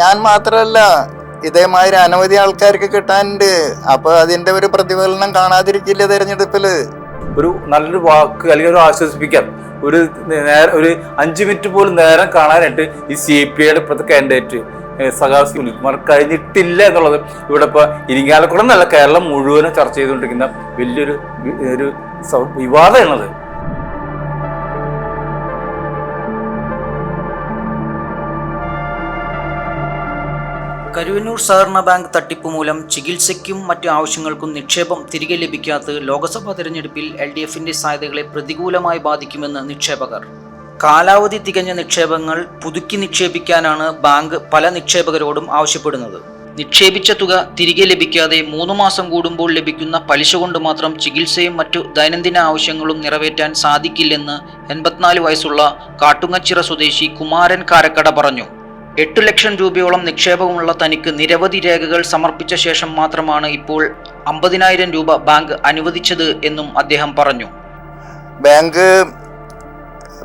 ഞാൻ മാത്രമല്ല ഇതേമാതിരി അനവധി ആൾക്കാർക്ക് കിട്ടാനുണ്ട്. അപ്പൊ അതിന്റെ ഒരു പ്രതിഫലനം കാണാതിരിക്കില്ല തെരഞ്ഞെടുപ്പിൽ ഒരു നല്ലൊരു വാക്ക് അല്ലെങ്കിൽ ഒരു ആശ്വസിപ്പിക്കാൻ ഒരു നേരം ഒരു അഞ്ച് മിനിറ്റ് പോലും നേരം കാണാനായിട്ട് ഈ സി പി ഐയുടെ ഇപ്പോഴത്തെ കാൻഡിഡേറ്റ് സഖാവ് സുനിൽകുമാർ കഴിഞ്ഞിട്ടില്ല എന്നുള്ളത് ഇവിടെ ഇപ്പോൾ ഇരിങ്ങാലക്കുടം എന്നല്ല കേരളം മുഴുവനും ചർച്ച ചെയ്തുകൊണ്ടിരിക്കുന്ന വലിയൊരു ഒരു വിവാദമാണത്. കരുവന്നൂർ സഹകരണ ബാങ്ക് തട്ടിപ്പ് മൂലം ചികിത്സയ്ക്കും മറ്റു ആവശ്യങ്ങൾക്കും നിക്ഷേപം തിരികെ ലഭിക്കാത്തത് ലോക്സഭാ തെരഞ്ഞെടുപ്പിൽ എൽ ഡി എഫിന്റെ സാധ്യതകളെ പ്രതികൂലമായി ബാധിക്കുമെന്ന് നിക്ഷേപകർ. കാലാവധി തികഞ്ഞ നിക്ഷേപങ്ങൾ പുതുക്കി നിക്ഷേപിക്കാനാണ് ബാങ്ക് പല നിക്ഷേപകരോടും ആവശ്യപ്പെടുന്നത്. നിക്ഷേപിച്ച തുക തിരികെ ലഭിക്കാതെ മൂന്ന് മാസം കൂടുമ്പോൾ ലഭിക്കുന്ന പലിശ കൊണ്ട് മാത്രം ചികിത്സയും മറ്റു ദൈനംദിന ആവശ്യങ്ങളും നിറവേറ്റാൻ സാധിക്കില്ലെന്ന് എൺപത്തിനാല് വയസ്സുള്ള കാട്ടുങ്ങച്ചിറ സ്വദേശി കുമാരൻ കാരക്കട പറഞ്ഞു. എട്ടു ലക്ഷം രൂപയോളം നിക്ഷേപമുള്ള തനിക്ക് നിരവധി രേഖകൾ സമർപ്പിച്ച ശേഷം മാത്രമാണ് ഇപ്പോൾ അമ്പതിനായിരം രൂപ ബാങ്ക് അനുവദിച്ചത് എന്നും അദ്ദേഹം പറഞ്ഞു. ബാങ്ക്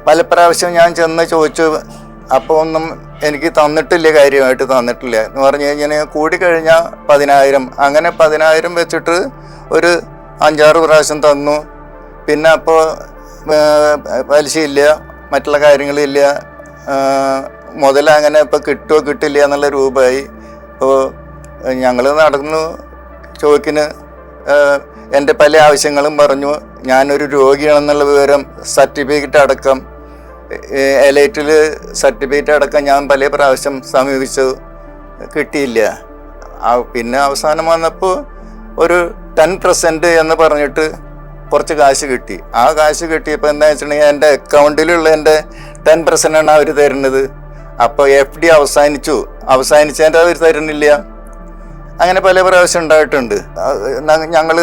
പല പ്രാവശ്യം ഞാൻ ചെന്ന് ചോദിച്ചു അപ്പോൾ ഒന്നും എനിക്ക് തന്നിട്ടില്ല കാര്യമായിട്ട് തന്നിട്ടില്ല. എന്ന് പറഞ്ഞു കഴിഞ്ഞാൽ കൂടിക്കഴിഞ്ഞാൽ പതിനായിരം. അങ്ങനെ പതിനായിരം വെച്ചിട്ട് ഒരു അഞ്ചാറ് പ്രാവശ്യം തന്നു. പിന്നെ അപ്പോൾ പലിശയില്ല മറ്റുള്ള കാര്യങ്ങളില്ല മുതൽ അങ്ങനെ ഇപ്പോൾ കിട്ടുമോ കിട്ടില്ല എന്നുള്ള രൂപമായി അപ്പോൾ ഞങ്ങൾ നടന്നു ചോക്കിന് എന്റെ പല ആവശ്യങ്ങളും പറഞ്ഞു. ഞാനൊരു രോഗിയാണെന്നുള്ള വിവരം സർട്ടിഫിക്കറ്റ് അടക്കം എലൈറ്റിൽ സർട്ടിഫിക്കറ്റ് അടക്കം ഞാൻ പല പ്രാവശ്യം സമീപിച്ചു. കിട്ടിയില്ല. പിന്നെ അവസാനം വന്നപ്പോൾ ഒരു ടെൻ പെർസെന്റ് എന്ന് പറഞ്ഞിട്ട് കുറച്ച് കാശ് കിട്ടി. ആ കാശ് കിട്ടിയപ്പോൾ എന്താ വെച്ചിട്ടുണ്ടെങ്കിൽ എന്റെ അക്കൗണ്ടിലുള്ള എന്റെ ടെൻ പെർസെന്റ് ആണ് അവർ തരുന്നത്. അപ്പോൾ എഫ് ഡി അവസാനിച്ചു. അവസാനിച്ചതിന്റെ അവർ തരുന്നില്ല. അങ്ങനെ പല പ്രാവശ്യം ഉണ്ടായിട്ടുണ്ട്. ഞങ്ങൾ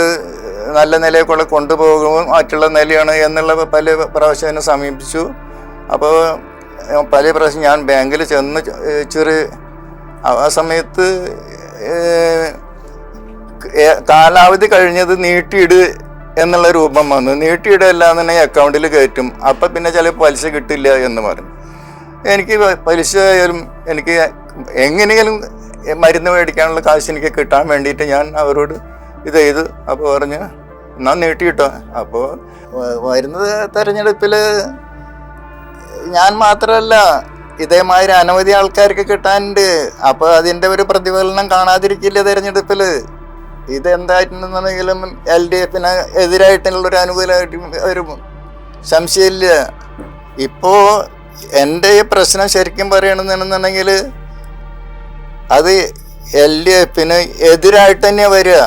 നല്ല നിലയൊക്കെ കൊണ്ടുപോകും മറ്റുള്ള നിലയാണ് എന്നുള്ള പല പ്രാവശ്യം എന്നെ സമീപിച്ചു. അപ്പോൾ പല പ്രാവശ്യം ഞാൻ ബാങ്കിൽ ചെന്ന് ചെറു ആ സമയത്ത് കാലാവധി കഴിഞ്ഞത് നീട്ടിയിട് എന്നുള്ള രൂപം വന്നു. നീട്ടിയിടല്ല എന്നുണ്ടെങ്കിൽ അക്കൗണ്ടിൽ കയറ്റും. അപ്പം പിന്നെ ചില പലിശ കിട്ടില്ല എന്ന് പറഞ്ഞു. എനിക്ക് പലിശ ആയാലും എനിക്ക് എങ്ങനെയെങ്കിലും മരുന്ന് മേടിക്കാനുള്ള കാശ് എനിക്ക് കിട്ടാൻ വേണ്ടിയിട്ട് ഞാൻ അവരോട് ഇത് ചെയ്ത് അപ്പോൾ പറഞ്ഞ് എന്നാൽ നീട്ടിയിട്ടോ അപ്പോൾ വരുന്ന തെരഞ്ഞെടുപ്പിൽ ഞാൻ മാത്രമല്ല ഇതേമാതിരി അനവധി ആൾക്കാർക്ക് കിട്ടാനുണ്ട്. അപ്പോൾ അതിന്റെ ഒരു പ്രതിഫലനം കാണാതിരിക്കില്ല തെരഞ്ഞെടുപ്പിൽ ഇതെന്തായിട്ടുണ്ടെന്നുണ്ടെങ്കിലും എൽ ഡി എഫിന് എതിരായിട്ടുള്ളൊരു അനുകൂലമായിട്ട് ഒരു സംശയമില്ല. ഇപ്പോൾ എന്റെ ഈ പ്രശ്നം ശരിക്കും പറയണമെന്നുണ്ടെങ്കിൽ അത് എൽ ഡി എഫിന് എതിരായിട്ട് തന്നെ വരിക.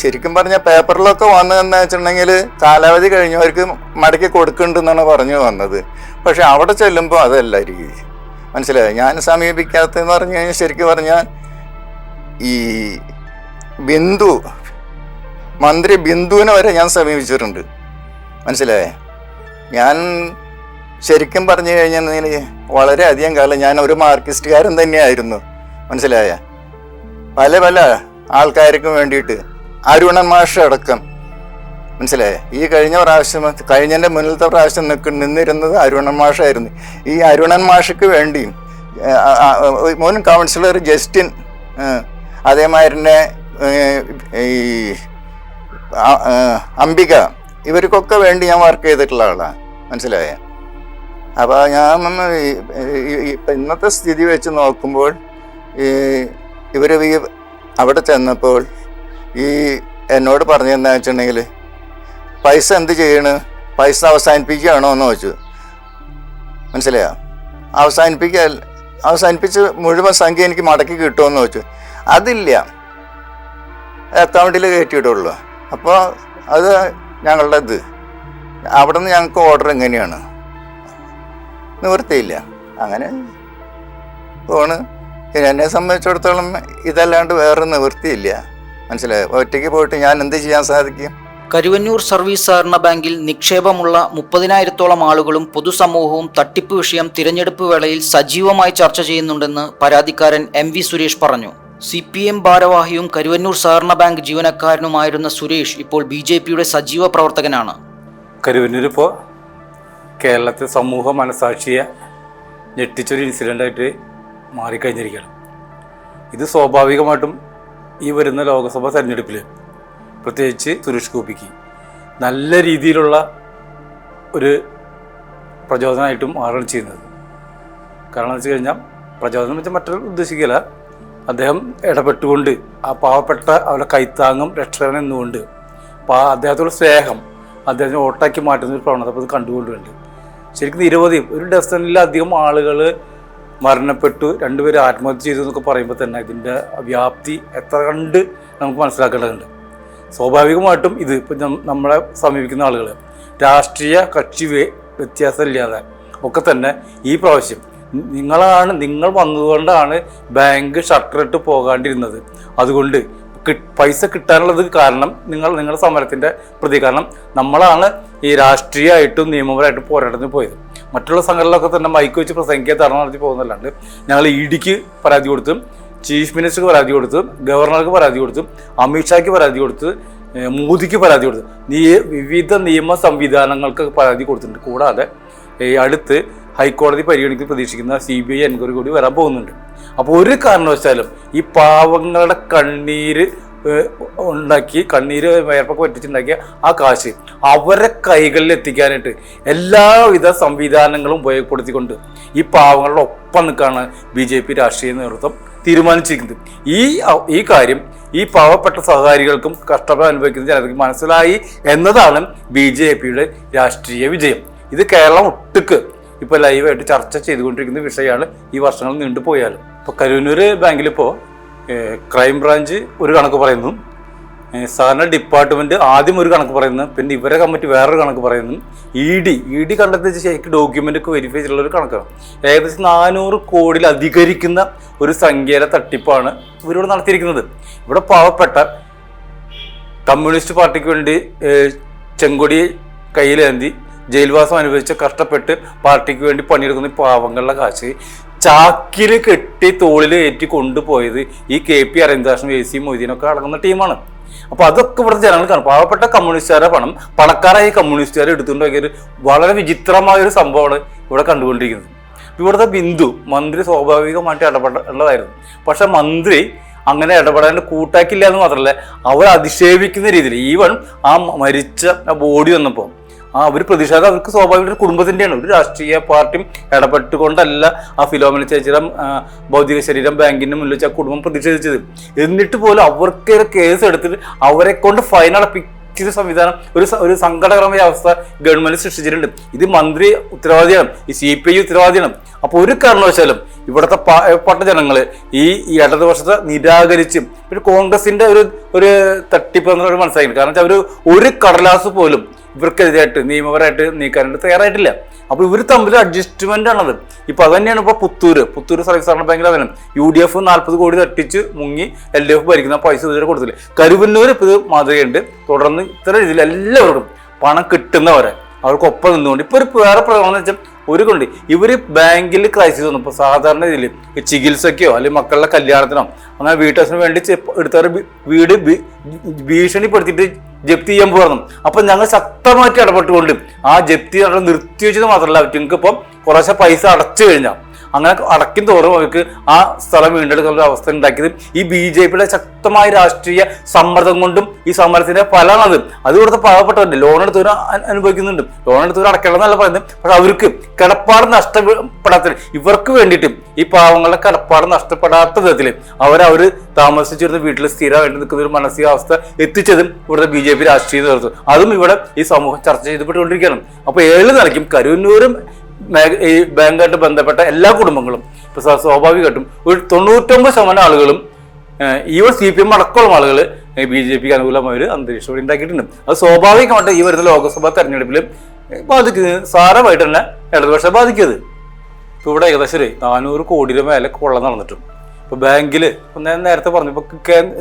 ശരിക്കും പറഞ്ഞ പേപ്പറിലൊക്കെ വന്നതെന്ന് വെച്ചിട്ടുണ്ടെങ്കിൽ കാലാവധി കഴിഞ്ഞവർക്ക് മടക്കി കൊടുക്കുന്നുണ്ടെന്നാണ് പറഞ്ഞു വന്നത്. പക്ഷെ അവിടെ ചെല്ലുമ്പോൾ അതല്ല രീതി. മനസ്സിലായോ? ഞാൻ സമീപിക്കാത്തതെന്ന് പറഞ്ഞു കഴിഞ്ഞാൽ ശരിക്കും പറഞ്ഞാൽ ഈ ബിന്ദു മന്ത്രി ബിന്ദുവിനെ വരെ ഞാൻ സമീപിച്ചിട്ടുണ്ട്. മനസ്സിലായേ? ഞാൻ ശരിക്കും പറഞ്ഞു കഴിഞ്ഞാൽ വളരെയധികം കാലം ഞാൻ ഒരു മാർക്കിസ്റ്റുകാരൻ തന്നെയായിരുന്നു. മനസ്സിലായ? പല പല ആൾക്കാർക്കും വേണ്ടിയിട്ട് അരുണൻ മാഷ അടക്കം. മനസ്സിലായ? ഈ കഴിഞ്ഞ പ്രാവശ്യം കഴിഞ്ഞതിന്റെ മുന്നിലത്തെ പ്രാവശ്യം നിൽക്ക് നിന്നിരുന്നത് അരുണൻ മാഷായിരുന്നു. ഈ അരുണൻ മാഷയ്ക്ക് വേണ്ടിയും മുൻ കൗൺസിലർ ജസ്റ്റിൻ അതേമാതിരി തന്നെ ഈ അംബിക ഇവർക്കൊക്കെ വേണ്ടി ഞാൻ വർക്ക് ചെയ്തിട്ടുള്ള ആളാണ് മനസ്സിലായേ? അപ്പോൾ ഞാൻ ഇന്നത്തെ സ്ഥിതി വെച്ച് നോക്കുമ്പോൾ ഈ ഇവർ ഈ അവിടെ ചെന്നപ്പോൾ ഈ എന്നോട് പറഞ്ഞതെന്താ വെച്ചിട്ടുണ്ടെങ്കിൽ പൈസ എന്ത് ചെയ്യണ്? പൈസ അവസാനിപ്പിക്കുകയാണോ എന്ന് ചോദിച്ചു. മനസ്സിലായോ? അവസാനിപ്പിക്കുക അവസാനിപ്പിച്ച് മുഴുവൻ സംഖ്യ എനിക്ക് മടക്കി കിട്ടുമെന്ന് ചോദിച്ചു. അതില്ല. അക്കൗണ്ടിൽ കയറ്റിയിട്ടുള്ളൂ. അപ്പോൾ അത് ഞങ്ങളുടെ ഇത്. അവിടെ നിന്ന് ഞങ്ങൾക്ക് ഓർഡർ എങ്ങനെയാണ്? നിവൃത്തിയില്ല. അങ്ങനെ പോണ്. എന്നെ സംബന്ധിച്ചിടത്തോളം ഇതല്ലാണ്ട് വേറെ നിവൃത്തിയില്ല. മനസ്സിലായോ? ഒറ്റയ്ക്ക് പോയിട്ട് ഞാൻ എന്ത് ചെയ്യാൻ സാധിക്കും? കരുവന്നൂർ സർവീസ് സഹകരണ ബാങ്കിൽ നിക്ഷേപമുള്ള മുപ്പതിനായിരത്തോളം ആളുകളും പൊതുസമൂഹവും തട്ടിപ്പ് വിഷയം തിരഞ്ഞെടുപ്പ് വേളയിൽ സജീവമായി ചർച്ച ചെയ്യുന്നുണ്ടെന്ന് പരാതിക്കാരൻ എം വി സുരേഷ് പറഞ്ഞു. സി പി എം ഭാരവാഹിയും കരുവന്നൂർ സഹകരണ ബാങ്ക് ജീവനക്കാരനുമായിരുന്ന സുരേഷ് ഇപ്പോൾ ബി ജെ പിയുടെ സജീവ പ്രവർത്തകനാണ്. കരുവന്നൂരിപ്പോൾ കേരളത്തെ സമൂഹ മനസാക്ഷിയെ ഞെട്ടിച്ചൊരു ഇൻസിഡന്റായിട്ട് മാറിക്കഴിഞ്ഞിരിക്കുകയാണ്. ഇത് സ്വാഭാവികമായിട്ടും ഈ വരുന്ന ലോക്സഭാ തെരഞ്ഞെടുപ്പിൽ പ്രത്യേകിച്ച് സുരേഷ് ഗോപിക്ക് നല്ല രീതിയിലുള്ള ഒരു പ്രചോദനമായിട്ടും മാറുകയാണ് ചെയ്യുന്നത്. കാരണം എന്ന് വെച്ച് കഴിഞ്ഞാൽ പ്രചോദനം വെച്ചാൽ മറ്റൊരു ഉദ്ദേശിക്കില്ല അദ്ദേഹം ഇടപെട്ടുകൊണ്ട് ആ പാവപ്പെട്ട അവരുടെ കൈത്താങ്ങും രക്ഷകൻ എന്നുകൊണ്ട് പാ അദ്ദേഹത്തോട് സ്നേഹം അദ്ദേഹത്തിന് ഓട്ടാക്കി മാറ്റുന്ന ഒരു പ്രവണത അപ്പോൾ ഇത് കണ്ടുകൊണ്ടുണ്ട്. ശരിക്കും നിരവധി ഒരു ഡസനിലധികം ആളുകൾ മരണപ്പെട്ടു രണ്ടുപേർ ആത്മഹത്യ ചെയ്തു എന്നൊക്കെ പറയുമ്പോൾ തന്നെ ഇതിന്റെ വ്യാപ്തി എത്ര കണ്ട് നമുക്ക് മനസ്സിലാക്കേണ്ടതുണ്ട്. സ്വാഭാവികമായിട്ടും ഇത് ഇപ്പം നമ്മളെ സമീപിക്കുന്ന ആളുകൾ രാഷ്ട്രീയ കക്ഷി വ്യ- വ്യത്യാസമില്ലാതെ ഒക്കെ തന്നെ ഈ പ്രാവശ്യം നിങ്ങളാണ് നിങ്ങൾ വന്നതുകൊണ്ടാണ് ബാങ്ക് ഷട്ടറിട്ട് പോകാണ്ടിരുന്നത്. അതുകൊണ്ട് പൈസ കിട്ടാനുള്ളത് കാരണം നിങ്ങൾ നിങ്ങളുടെ സമരത്തിന്റെ പ്രതികരണം. നമ്മളാണ് ഈ രാഷ്ട്രീയമായിട്ടും നിയമപരമായിട്ടും പോരാട്ടത്തിന് പോയത്. മറ്റുള്ള സംഘടനകളൊക്കെ തന്നെ മൈക്ക് വെച്ച് പ്രസംഗിക്കാൻ ധർണ നടത്തി പോകുന്നതല്ലാണ്ട് ഞങ്ങൾ ഇ ഡിക്ക് പരാതി കൊടുത്തും ചീഫ് മിനിസ്റ്റർക്ക് പരാതി കൊടുത്തും ഗവർണർക്ക് പരാതി കൊടുത്തും അമിത്ഷായ്ക്ക് പരാതി കൊടുത്ത് മോദിക്ക് പരാതി കൊടുത്തു. നീ വിവിധ നിയമ സംവിധാനങ്ങൾക്ക് പരാതി കൊടുത്തിട്ടുണ്ട്. കൂടാതെ ഈ അടുത്ത് ഹൈക്കോടതി പരിഗണിക്കാൻ പ്രതീക്ഷിക്കുന്ന സി ബി ഐ എൻക്വയറി കൂടി വരാൻ പോകുന്നുണ്ട്. അപ്പോൾ ഒരു കാരണവശാലും ഈ പാവങ്ങളുടെ കണ്ണീര് ഉണ്ടാക്കി കണ്ണീര് വയർപ്പൊക്കെ പറ്റിച്ചുണ്ടാക്കിയ ആ കാശ് അവരെ കൈകളിൽ എത്തിക്കാനായിട്ട് എല്ലാവിധ സംവിധാനങ്ങളും ഉപയോഗപ്പെടുത്തിക്കൊണ്ട് ഈ പാവങ്ങളുടെ ഒപ്പം നിൽക്കാണ് ബി ജെ പി രാഷ്ട്രീയ നേതൃത്വം തീരുമാനിച്ചിരിക്കുന്നത്. ഈ ഈ കാര്യം ഈ പാവപ്പെട്ട സഹകാരികൾക്കും കഷ്ടപ്പാട് അനുഭവിക്കുന്ന ജനതയ്ക്ക് മനസ്സിലായി എന്നതാണ് ബി ജെ പിയുടെ രാഷ്ട്രീയ വിജയം. ഇത് കേരളം ഒട്ടുക്ക് ഇപ്പോൾ ലൈവായിട്ട് ചർച്ച ചെയ്തുകൊണ്ടിരിക്കുന്ന വിഷയമാണ് ഈ വർഷങ്ങൾ നീണ്ടുപോയാലും ഇപ്പോൾ കരുവന്നൂർ ഇപ്പോ ക്രൈം ബ്രാഞ്ച് ഒരു കണക്ക് പറയുന്നു. സാധാരണ ഡിപ്പാർട്ട്മെന്റ് ആദ്യം ഒരു കണക്ക് പറയുന്നു. പിന്നെ ഇവരെ കമ്മിറ്റി വേറൊരു കണക്ക് പറയുന്നു. ഇ ഡി ഇ ഡി കണ്ടെത്തിച്ച് ശരിക്ക് ഡോക്യുമെന്റ് ഒക്കെ വെരിഫൈ ചെയ്തുള്ള ഒരു കണക്കാണ്. ഏകദേശം നാനൂറ് കോടിയിൽ അധികരിക്കുന്ന ഒരു സംഖ്യയിലെ തട്ടിപ്പാണ് ഇവരോട് നടത്തിയിരിക്കുന്നത്. ഇവിടെ പാവപ്പെട്ട കമ്മ്യൂണിസ്റ്റ് പാർട്ടിക്ക് വേണ്ടി ചെങ്കൊടി കയ്യിലേന്തി ജയിൽവാസം അനുഭവിച്ച് കഷ്ടപ്പെട്ട് പാർട്ടിക്ക് വേണ്ടി പണിയെടുക്കുന്ന പാവങ്ങളുടെ കാശ് ചാക്കിൽ കെട്ടി തോളിൽ ഏറ്റി കൊണ്ടുപോയത് ഈ കെ പി അരവിന്ദാഷനും എ സി മൊയ്തീനൊക്കെ അടങ്ങുന്ന ടീമാണ്. അപ്പോൾ അതൊക്കെ ഇവിടുത്തെ ജനങ്ങൾ കാണും. പാവപ്പെട്ട കമ്മ്യൂണിസ്റ്റുകാരെ പണം പണക്കാരായ കമ്മ്യൂണിസ്റ്റുകാരെ എടുത്തുകൊണ്ട് ഒരു വളരെ വിചിത്രമായ ഒരു സംഭവമാണ് ഇവിടെ കണ്ടുകൊണ്ടിരിക്കുന്നത്. ഇവിടുത്തെ ബിന്ദു മന്ത്രി സ്വാഭാവികമായിട്ട് ഇടപെടേണ്ടതായിരുന്നു. പക്ഷെ മന്ത്രി അങ്ങനെ ഇടപെടാൻ കൂട്ടാക്കില്ല എന്ന് മാത്രമല്ല അവർ അധിക്ഷേപിക്കുന്ന രീതിയിൽ ഈവൺ ആ മരിച്ച ബോഡി വന്നപ്പോൾ ആ ഒരു പ്രതിഷേധം അവർക്ക് സ്വാഭാവിക കുടുംബത്തിന്റെയാണ് ഒരു രാഷ്ട്രീയ പാർട്ടിയും ഇടപെട്ടുകൊണ്ടല്ല ആ ഫിലോമിന ചേച്ചിയുടെ ഭൗതിക ശരീരം ബാങ്കിന്റെ മുന്നിൽ വെച്ച് ആ കുടുംബം പ്രതിഷേധിച്ചത്. എന്നിട്ട് പോലും അവർക്ക് കേസ് എടുത്തിട്ട് അവരെ കൊണ്ട് ഫൈൻ അടപ്പിച്ച സംവിധാനം ഒരു ഒരു സങ്കടകരമായ അവസ്ഥ ഗവൺമെന്റ് സൃഷ്ടിച്ചിട്ടുണ്ട്. ഇത് മന്ത്രി ഉത്തരവാദിയാണ് ഈ സി പി ഐ ഉത്തരവാദിയാണ്. അപ്പോൾ ഒരു കാരണവശാലും ഇവിടുത്തെ പാവപ്പെട്ട ജനങ്ങൾ ഈ ഇടതുപക്ഷത്തെ നിരാകരിച്ചും പിന്നെ കോൺഗ്രസിന്റെ ഒരു ഒരു തട്ടിപ്പ് എന്നൊരു മനസ്സിലാക്കി കാരണം വെച്ചാൽ അവർ ഒരു കടലാസ് പോലും ഇവർക്കെതിരായിട്ട് നിയമപരമായിട്ട് നീക്കാനായിട്ട് തയ്യാറായിട്ടില്ല. അപ്പോൾ ഇവർ തമ്മിൽ അഡ്ജസ്റ്റ്മെന്റ് ആണത്. ഇപ്പൊ അത് തന്നെയാണ് ഇപ്പൊ പുത്തൂര്. പുത്തൂര് സർവീസ് ബാങ്കിൽ അതിനും യു ഡി എഫ് നാൽപ്പത് കോടി തട്ടിച്ച് മുങ്ങി എൽ ഡി എഫ് ഭരിക്കുന്ന പൈസ ഇതുവരെ കൊടുത്തില്ല. കരുവന്നൂർ ഇപ്പൊ ഇത് മാതൃകയുണ്ട്. തുടർന്ന് ഇത്ര രീതിയിൽ എല്ലാവർക്കും പണം കിട്ടുന്നവരെ അവർക്കൊപ്പം നിന്നുകൊണ്ട് ഇപ്പൊ ഒരു വേറെ പ്രകടനം വെച്ചാൽ ഒരു കൊണ്ട് ഇവർ ബാങ്കിൽ ക്രൈസിസ് വന്നു. ഇപ്പോൾ സാധാരണ രീതിയിൽ ചികിത്സയ്ക്കോ അല്ലെങ്കിൽ മക്കളുടെ കല്യാണത്തിനോ അങ്ങനെ വീട്ടേഴ്സിന് വേണ്ടി എടുത്തവരുടെ വീട് ഭീഷണിപ്പെടുത്തിയിട്ട് ജപ്തി ചെയ്യാൻ പോകണം അപ്പൊ ഞങ്ങൾ ശക്തമായിട്ട് ഇടപെട്ടുകൊണ്ട് ആ ജപ്തി നിർത്തിവെച്ചത് മാത്രമല്ല അവർക്ക് ഇപ്പം കുറേശ്ശെ പൈസ അടച്ചു കഴിഞ്ഞാൽ അങ്ങനെ അടക്കും തോറും അവർക്ക് ആ സ്ഥലം വീണ്ടെടുക്കുന്ന അവസ്ഥ ഉണ്ടാക്കിയത്. ഈ ബി ജെ പിയുടെ ശക്തമായ രാഷ്ട്രീയ സമ്മർദ്ദം കൊണ്ടും ഈ സമരത്തിന്റെ ഫലമാണ് അത് അത് ഇവിടുത്തെ പാവപ്പെട്ടവരുണ്ട്. ലോൺ എടുത്തവർ അനുഭവിക്കുന്നുണ്ട്. ലോൺ എടുത്തവർ അടയ്ക്കണമെന്നല്ല പറയുന്നത്. പക്ഷെ അവർക്ക് കിടപ്പാട് നഷ്ടപ്പെടാത്ത ഇവർക്ക് വേണ്ടിയിട്ട് ഈ പാവങ്ങളുടെ കിടപ്പാട് നഷ്ടപ്പെടാത്ത വിധത്തിൽ അവരവർ താമസിച്ചിരുന്ന വീട്ടിൽ സ്ഥിരമായിട്ട് നിൽക്കുന്ന ഒരു മാനസികാവസ്ഥ എത്തിച്ചതും ഇവിടുത്തെ ബി ജെ പി രാഷ്ട്രീയ നേതൃത്വം. അതും ഇവിടെ ഈ സമൂഹം ചർച്ച ചെയ്തപ്പെട്ടുകൊണ്ടിരിക്കുകയാണ് അപ്പോൾ ഏഴ് നിലയ്ക്കും കരുവന്നൂരും ഈ ബാങ്കായിട്ട് ബന്ധപ്പെട്ട എല്ലാ കുടുംബങ്ങളും ഇപ്പൊ സ്വാ- സ്വാഭാവികമായിട്ടും ഒരു തൊണ്ണൂറ്റൊമ്പത് ശതമാനം ആളുകളും ഈ ഈവൻ സി പി എം അടക്കമുള്ള ആളുകൾ ബി ജെ പിക്ക് അനുകൂലമായ ഒരു അന്തരീക്ഷം ഉണ്ടാക്കിയിട്ടുണ്ട്. അത് സ്വാഭാവികമായിട്ട് ഈ വരുന്ന ലോക്സഭാ തെരഞ്ഞെടുപ്പിൽ ബാധിക്കുന്നത് സാരമായിട്ട് തന്നെ ഇടതുപക്ഷം ബാധിക്കുന്നത് ഇപ്പോൾ ഇവിടെ ഏകദേശം ഒരു നാനൂറ് കോടിയുടെ മേലെ കൊള്ള നടന്നിട്ടും ഇപ്പോൾ ബാങ്കിൽ ഞാൻ നേരത്തെ പറഞ്ഞു ഇപ്പോൾ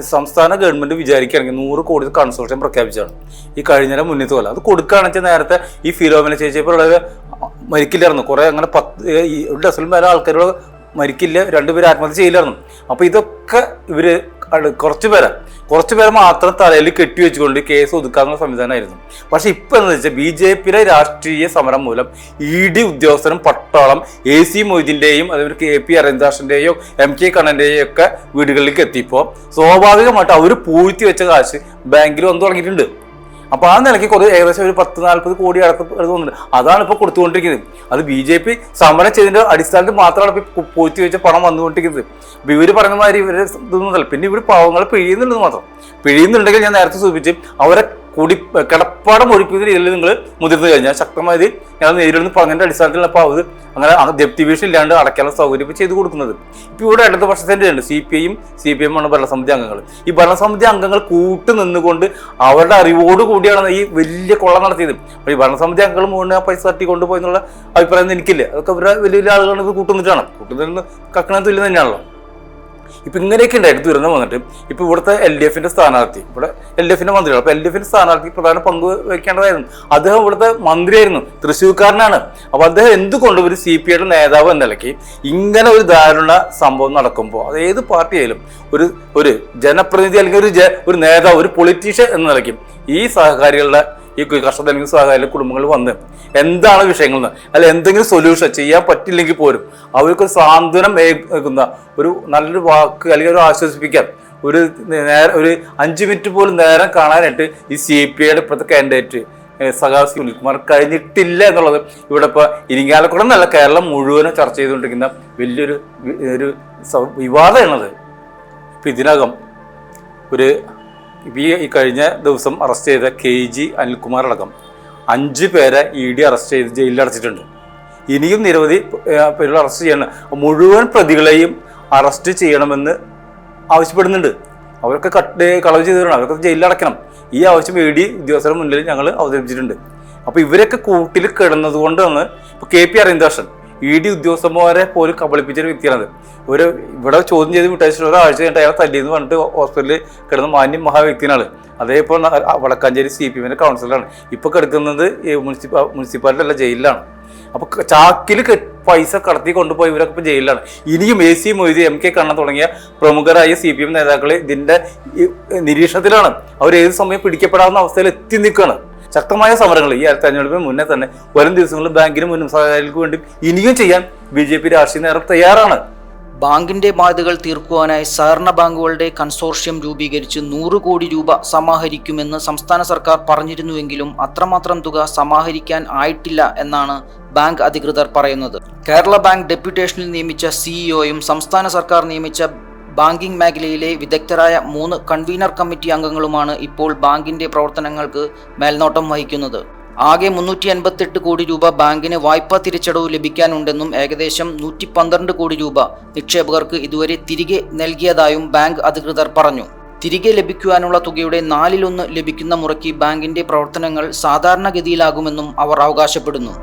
സംസ്ഥാന ഗവൺമെന്റ് വിചാരിക്കുകയാണെങ്കിൽ നൂറ് കോടി കൺസോർഷ്യം പ്രഖ്യാപിച്ചാണ് ഈ കഴിഞ്ഞ മുന്നേ പോലെ. അത് കൊടുക്കുകയാണെന്ന് വെച്ചാൽ നേരത്തെ ഈ ഫിലോമിന ചേച്ചി ഇപ്പോൾ ഉള്ളത് മരിക്കില്ലായിരുന്നു. കുറേ അങ്ങനെ പത്ത് ഒരു ഡസലും മേലെ ആൾക്കാരോട് മരിക്കില്ല രണ്ടുപേരും ആത്മഹത്യ ചെയ്യില്ലായിരുന്നു. അപ്പോൾ ഇതൊക്കെ ഇവർ കുറച്ചു പേരെ കുറച്ച് പേരെ മാത്രം തലയിൽ കെട്ടി വെച്ചുകൊണ്ട് കേസ് ഒതുക്കാനുള്ള സംവിധാനമായിരുന്നു. പക്ഷെ ഇപ്പൊ എന്ന് വെച്ചാൽ ബി ജെ പിയുടെ രാഷ്ട്രീയ സമരം മൂലം ഇ ഡി ഉദ്യോഗസ്ഥരും പട്ടാളം എ സി മൊയ്തിന്റെയും അതേപോലെ കെ പി അരവിന്ദാസിന്റെയോ എം കെ കണ്ണന്റെയോ ഒക്കെ വീടുകളിലേക്ക് എത്തിയപ്പോൾ സ്വാഭാവികമായിട്ട് അവർ പൂഴ്ത്തി വെച്ച കാശ് ബാങ്കിൽ വന്നു തുടങ്ങിയിട്ടുണ്ട്. അപ്പൊ ആ നിലയ്ക്ക് കുറേ ഏകദേശം ഒരു പത്ത് നാൽപ്പത് കോടി അടുത്ത് തോന്നുന്നുണ്ട് അതാണ് ഇപ്പൊ കൊടുത്തുകൊണ്ടിരിക്കുന്നത്. അത് ബി ജെ പി സമരം ചെയ്തതിന്റെ അടിസ്ഥാനത്തിൽ മാത്രമാണ് ഇപ്പൊ പൂഴ്ത്തി വെച്ച പണം വന്നുകൊണ്ടിരിക്കുന്നത്. അപ്പൊ ഇവർ പറയുന്ന മാതിരി ഇവർ ഇതൊന്നുമല്ല പിന്നെ ഇവർ പാവങ്ങൾ പിഴിയുന്നുണ്ടെന്ന് മാത്രം. പിഴിയുന്നുണ്ടെങ്കിൽ ഞാൻ നേരത്തെ സൂചിപ്പിച്ച് അവരെ കൂടി കിടപ്പാടം ഒഴിക്കുന്ന രീതിയിൽ നിങ്ങൾ മുതിർന്നു കഴിഞ്ഞാൽ ശക്തമായത് ഞങ്ങൾ നേരിടുന്ന പറഞ്ഞതിന്റെ അടിസ്ഥാനത്തിൽ അപ്പോൾ അത് അങ്ങനെ ജപ്തി വീഴ്ച ഇല്ലാണ്ട് അടയ്ക്കാനുള്ള സൗകര്യം ഇപ്പോൾ ചെയ്തു കൊടുക്കുന്നത്. ഇപ്പോൾ ഇവിടെ ഇടത് പക്ഷത്തിന്റെ ഉണ്ട്. സി പി ഐയും സി പി എം ആണ് ഭരണസമിതി അംഗങ്ങൾ ഈ ഭരണസമിതി അംഗങ്ങൾ കൂട്ടു നിന്നുകൊണ്ട് അവരുടെ അറിവോട് കൂടിയാണ് ഈ വലിയ കൊള്ള നടത്തിയത്. അപ്പോൾ ഈ ഭരണസമിതി അംഗങ്ങൾ മുഴുവൻ ആ പൈസ തട്ടി കൊണ്ടുപോയി എന്നുള്ള അഭിപ്രായം എനിക്കില്ല. അതൊക്കെ അവരുടെ വലിയ വലിയ ആളുകളാണ് ഇത് കൂട്ടുന്നിട്ടാണ് കൂട്ടുന്നതിന് കക്കണ തുല്യം തന്നെയാണല്ലോ. ഇപ്പൊ ഇങ്ങനെയൊക്കെ ഉണ്ടായിരുന്നു ദുരന്തം വന്നിട്ട് ഇപ്പൊ ഇവിടുത്തെ എൽ ഡി എഫിന്റെ സ്ഥാനാർത്ഥി. ഇവിടെ എൽ ഡി എഫിന്റെ മന്ത്രിയാണ്. അപ്പൊ എൽ ഡി എഫിന്റെ സ്ഥാനാർത്ഥി പ്രധാന പങ്ക് വഹിക്കേണ്ടതായിരുന്നു. അദ്ദേഹം ഇവിടുത്തെ മന്ത്രിയായിരുന്നു. തൃശ്ശൂർക്കാരനാണ്. അപ്പൊ അദ്ദേഹം എന്തുകൊണ്ട് ഒരു സി പി ഐയുടെ നേതാവ് എന്ന നിലയ്ക്ക് ഇങ്ങനെ ഒരു ദാരുണ സംഭവം നടക്കുമ്പോൾ അത് ഏത് പാർട്ടിയായാലും ഒരു ഒരു ജനപ്രതിനിധി അല്ലെങ്കിൽ ഒരു ഒരു നേതാവ് ഒരു പൊളിറ്റീഷ്യൻ എന്ന നിലയ്ക്ക് ഈ സഹകാരികളുടെ ഈ കർഷക അല്ലെങ്കിൽ സഹകാരി കുടുംബങ്ങൾ വന്ന് എന്താണ് വിഷയങ്ങൾ അല്ലെങ്കിൽ അല്ല എന്തെങ്കിലും സൊല്യൂഷൻ ചെയ്യാൻ പറ്റില്ലെങ്കിൽ പോലും അവർക്ക് സാന്ത്വനം ഏകുന്ന ഒരു നല്ലൊരു വാക്ക് അല്ലെങ്കിൽ ഒരു ആശ്വസിപ്പിക്കാൻ ഒരു നേരം ഒരു അഞ്ച് മിനിറ്റ് പോലും നേരം കാണാനായിട്ട് ഈ സി പി ഐയുടെ ഇപ്പോഴത്തെ കാൻഡിഡേറ്റ് സഖാവ് സുനിൽകുമാർ കഴിഞ്ഞിട്ടില്ല എന്നുള്ളത് ഇവിടെ ഇപ്പോൾ ഇരിങ്ങാലക്കുടം എന്നല്ല കേരളം മുഴുവനും ചർച്ച ചെയ്തുകൊണ്ടിരിക്കുന്ന വലിയൊരു ഒരു വിവാദമാണത്. ഇപ്പം ഇതിനകം ഒരു ഈ കഴിഞ്ഞ ദിവസം അറസ്റ്റ് ചെയ്ത കെ ജി അനിൽകുമാർ അടക്കം അഞ്ച് പേരെ ഇ ഡി അറസ്റ്റ് ചെയ്ത് ജയിലിൽ അടച്ചിട്ടുണ്ട്. ഇനിയും നിരവധി പേരുകൾ അറസ്റ്റ് ചെയ്യണം. മുഴുവൻ പ്രതികളെയും അറസ്റ്റ് ചെയ്യണമെന്ന് ആവശ്യപ്പെടുന്നുണ്ട്. അവരൊക്കെ കട്ട് കളവ് ചെയ്തിട്ടുണ്ട്. അവരൊക്കെ ജയിലിൽ അടയ്ക്കണം ഈ ആവശ്യം എ ഡി ഉദ്യോഗസ്ഥരുടെ മുന്നിൽ ഞങ്ങൾ അവതരിപ്പിച്ചിട്ടുണ്ട്. അപ്പോൾ ഇവരൊക്കെ കൂട്ടിൽ കിടന്നത് കൊണ്ടാണ് ഇപ്പോൾ K P Aravindakshan E D ഉദ്യോഗസ്ഥന്മാരെ പോലും കബളിപ്പിച്ച ഒരു വ്യക്തിയാണത്. ഒരു ഇവിടെ ചോദ്യം ചെയ്ത് വിട്ടയച്ചിട്ട് ഒരാഴ്ച കഴിഞ്ഞിട്ട് അയാളെ തല്ലിയെന്ന് പറഞ്ഞിട്ട് ഹോസ്പിറ്റലിൽ കിടന്ന മാന്യം മഹാവ്യക്തിയാണ് അതേപോലെ ഇപ്പോൾ വടക്കാഞ്ചേരി സി പി എമ്മിന്റെ കൗൺസിലറാണ് ഇപ്പോൾ കിടക്കുന്നത് മുനിസിപ്പ മുനിസിപ്പാലിറ്റി അല്ല ജയിലിലാണ്. അപ്പോൾ ചാക്കിൽ കെ- പൈസ കടത്തി കൊണ്ടുപോയി ഇവരൊക്കെ ഇപ്പൊ ജയിലിലാണ്. ഇനിയും A C Moithi M K Kannan തുടങ്ങിയ പ്രമുഖരായ സി പി എം നേതാക്കൾ ഇതിന്റെ നിരീക്ഷണത്തിലാണ്. അവർ ഏത് സമയം പിടിക്കപ്പെടാവുന്ന അവസ്ഥയിൽ എത്തി നിൽക്കുകയാണ് ശക്തമായ സമരങ്ങൾ ഈ തെരഞ്ഞെടുപ്പിന് മുന്നേ തന്നെ വരും ദിവസങ്ങളിൽ ബാങ്കിന് മുന്നും സഹകാരികൾക്ക് വേണ്ടി ഇനിയും ചെയ്യാൻ ബി ജെ പി രാഷ്ട്രീയ നേതൃത്വം തയ്യാറാണ്. ബാങ്കിന്റെ ബാധ്യതകൾ തീർക്കുവാനായി സഹകരണ ബാങ്കുകളുടെ കൺസോർഷ്യം രൂപീകരിച്ച് നൂറ് കോടി രൂപ സമാഹരിക്കുമെന്ന് സംസ്ഥാന സർക്കാർ പറഞ്ഞിരുന്നുവെങ്കിലും അത്രമാത്രം തുക സമാഹരിക്കാൻ ആയിട്ടില്ല എന്നാണ് ബാങ്ക് അധികൃതർ പറയുന്നത്. കേരള ബാങ്ക് ഡെപ്യൂട്ടേഷനിൽ നിയമിച്ച സിഇഒയും സംസ്ഥാന സർക്കാർ നിയമിച്ച ബാങ്കിംഗ് മേഖലയിലെ വിദഗ്ധരായ മൂന്ന് കൺവീനർ കമ്മിറ്റി അംഗങ്ങളുമാണ് ഇപ്പോൾ ബാങ്കിന്റെ പ്രവർത്തനങ്ങൾക്ക് മേൽനോട്ടം വഹിക്കുന്നത്. ആകെ മുന്നൂറ്റി അൻപത്തെട്ട് കോടി രൂപ ബാങ്കിന് വായ്പാ തിരിച്ചടവ് ലഭിക്കാനുണ്ടെന്നും ഏകദേശം നൂറ്റി പന്ത്രണ്ട് കോടി രൂപ നിക്ഷേപകർക്ക് ഇതുവരെ തിരികെ നൽകിയതായും ബാങ്ക് അധികൃതർ പറഞ്ഞു. തിരികെ ലഭിക്കുവാനുള്ള തുകയുടെ നാലിലൊന്ന് ലഭിക്കുന്ന മുറയ്ക്ക് ബാങ്കിന്റെ പ്രവർത്തനങ്ങൾ സാധാരണഗതിയിലാകുമെന്നും അവർ അവകാശപ്പെടുന്നു.